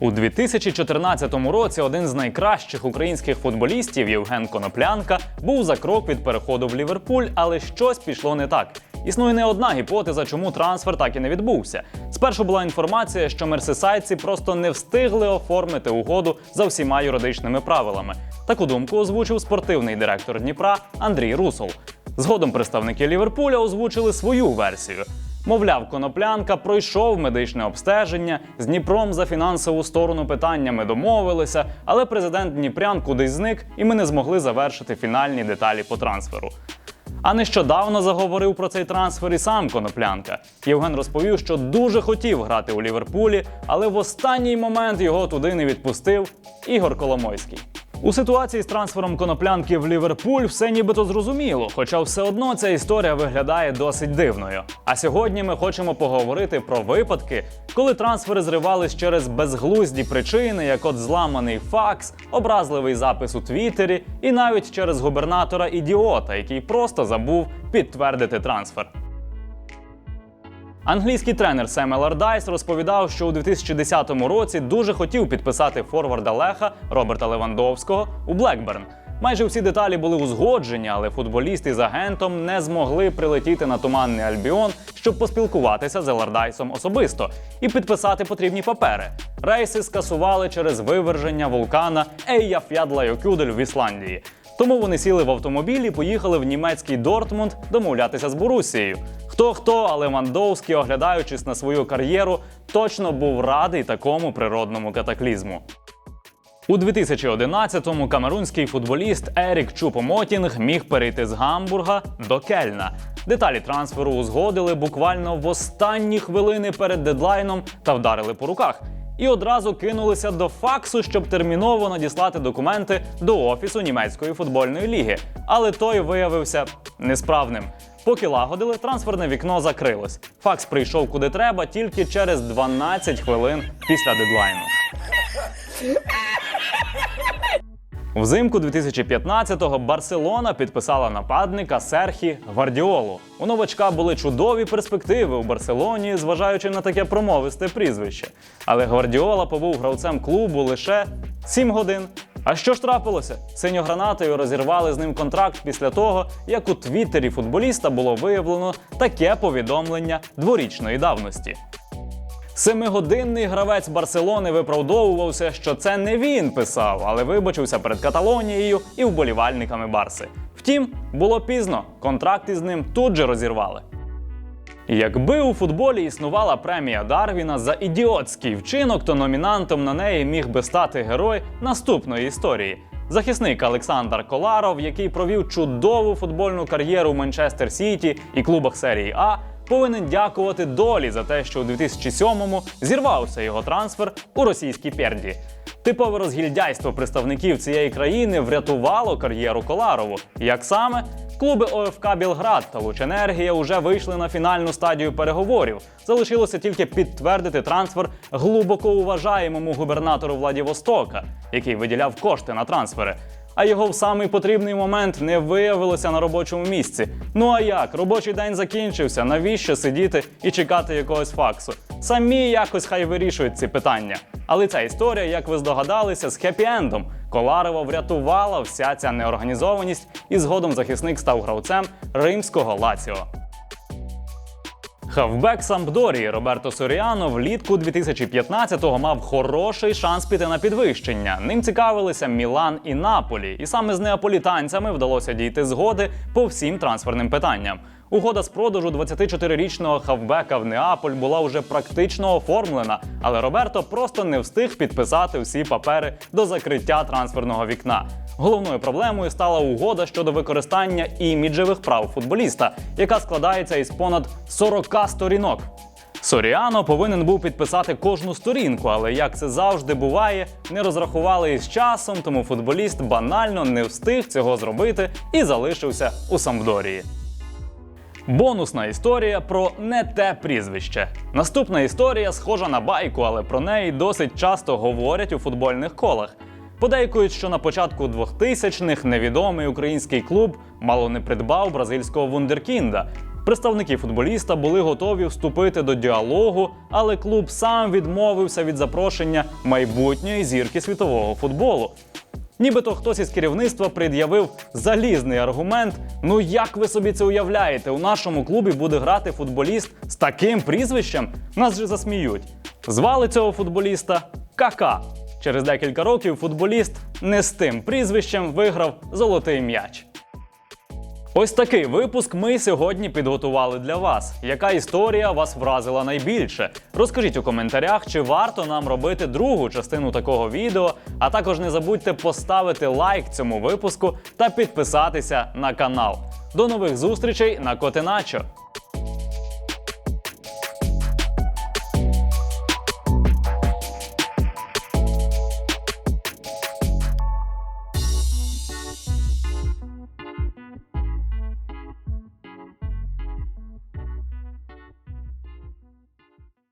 У 2014 році один з найкращих українських футболістів Євген Коноплянка був за крок від переходу в Ліверпуль, але щось пішло не так. Існує не одна гіпотеза, чому трансфер так і не відбувся. Спершу була інформація, що мерсисайці просто не встигли оформити угоду за всіма юридичними правилами. Таку думку озвучив спортивний директор Дніпра Андрій Русол. Згодом представники Ліверпуля озвучили свою версію. Мовляв, коноплянка пройшов медичне обстеження з Дніпром за фінансову сторону питання ми домовилися, але президент Дніпрян кудись зник, і ми не змогли завершити фінальні деталі по трансферу. А нещодавно заговорив про цей трансфер і сам коноплянка. Євген розповів, що дуже хотів грати у Ліверпулі, але в останній момент його туди не відпустив Ігор Коломойський. У ситуації з трансфером коноплянки в Ліверпуль все нібито зрозуміло, хоча все одно ця історія виглядає досить дивною. А сьогодні ми хочемо поговорити про випадки, коли трансфери зривались через безглузді причини, як от зламаний факс, образливий запис у Твіттері, і навіть через губернатора ідіота, який просто забув підтвердити трансфер. Англійський тренер Сем Елардайс розповідав, що у 2010 році дуже хотів підписати форварда Леха Роберта Левандовського у Блекберн. Майже всі деталі були узгоджені, але футболіст із агентом не змогли прилетіти на туманний Альбіон, щоб поспілкуватися з Елардайсом особисто і підписати потрібні папери. Рейси скасували через виверження вулкана Ейяф'ядлайокюдель в Ісландії. Тому вони сіли в автомобіль і поїхали в німецький Дортмунд домовлятися з Борусією. Хто хто, але Мандовський, оглядаючись на свою кар'єру, точно був радий такому природному катаклізму. У 2011-му камерунський футболіст Ерік Чупомотінг міг перейти з Гамбурга до Кельна. Деталі трансферу узгодили буквально в останні хвилини перед дедлайном та вдарили по руках. І одразу кинулися до факсу, щоб терміново надіслати документи до офісу німецької футбольної ліги. Але той виявився несправним. Поки лагодили, трансферне вікно закрилось. Факс прийшов куди треба тільки через 12 хвилин після дедлайну. Взимку 2015-го Барселона підписала нападника Серхі Гвардіолу. У новачка були чудові перспективи у Барселоні, зважаючи на таке промовисте прізвище. Але Гвардіола побув гравцем клубу лише 7 годин. А що ж трапилося? Синьогранатою розірвали з ним контракт після того, як у твіттері футболіста було виявлено таке повідомлення дворічної давності. Семигодинний гравець Барселони виправдовувався, що це не він писав, але вибачився перед Каталонією і вболівальниками Барси. Втім, було пізно, контракт із ним тут же розірвали. Якби у футболі існувала премія Дарвіна за ідіотський вчинок, то номінантом на неї міг би стати герой наступної історії. Захисник Олександр Коларов, який провів чудову футбольну кар'єру в Манчестер Сіті і клубах серії А, повинен дякувати долі за те, що у 2007-му зірвався його трансфер у російській перді. Типове розгільдяйство представників цієї країни врятувало кар'єру Коларову. Як саме? Клуби ОФК Білград та Лученергія вже вийшли на фінальну стадію переговорів. Залишилося тільки підтвердити трансфер глибоко уважаємому губернатору Владивостока, який виділяв кошти на трансфери. А його в самий потрібний момент не виявилося на робочому місці. Ну а як? Робочий день закінчився. Навіщо сидіти і чекати якогось факсу? Самі якось хай вирішують ці питання. Але ця історія, як ви здогадалися, з хеппі-ендом. Коларова врятувала вся ця неорганізованість, і згодом захисник став гравцем римського Лаціо. Хавбек Сампдорії Роберто Соріано влітку 2015-го мав хороший шанс піти на підвищення. Ним цікавилися Мілан і Наполі, і саме з неаполітанцями вдалося дійти згоди по всім трансферним питанням. Угода з продажу 24-річного хавбека в Неаполь була вже практично оформлена, але Роберто просто не встиг підписати всі папери до закриття трансферного вікна. Головною проблемою стала угода щодо використання іміджевих прав футболіста, яка складається із понад 40 сторінок. Соріано повинен був підписати кожну сторінку, але як це завжди буває, не розрахували із часом, тому футболіст банально не встиг цього зробити і залишився у Самвдорії. Бонусна історія про не те прізвище. Наступна історія схожа на байку, але про неї досить часто говорять у футбольних колах. Подейкують, що на початку 2000-х невідомий український клуб мало не придбав бразильського вундеркінда. Представники футболіста були готові вступити до діалогу, але клуб сам відмовився від запрошення майбутньої зірки світового футболу. Нібито хтось із керівництва пред'явив залізний аргумент. Ну як ви собі це уявляєте? У нашому клубі буде грати футболіст з таким прізвищем? Нас же засміють. Звали цього футболіста Кака. Через декілька років футболіст не з тим прізвищем виграв золотий м'яч. Ось такий випуск ми сьогодні підготували для вас. Яка історія вас вразила найбільше? Розкажіть у коментарях, чи варто нам робити другу частину такого відео. А також не забудьте поставити лайк цьому випуску та підписатися на канал. До нових зустрічей на Котеначо!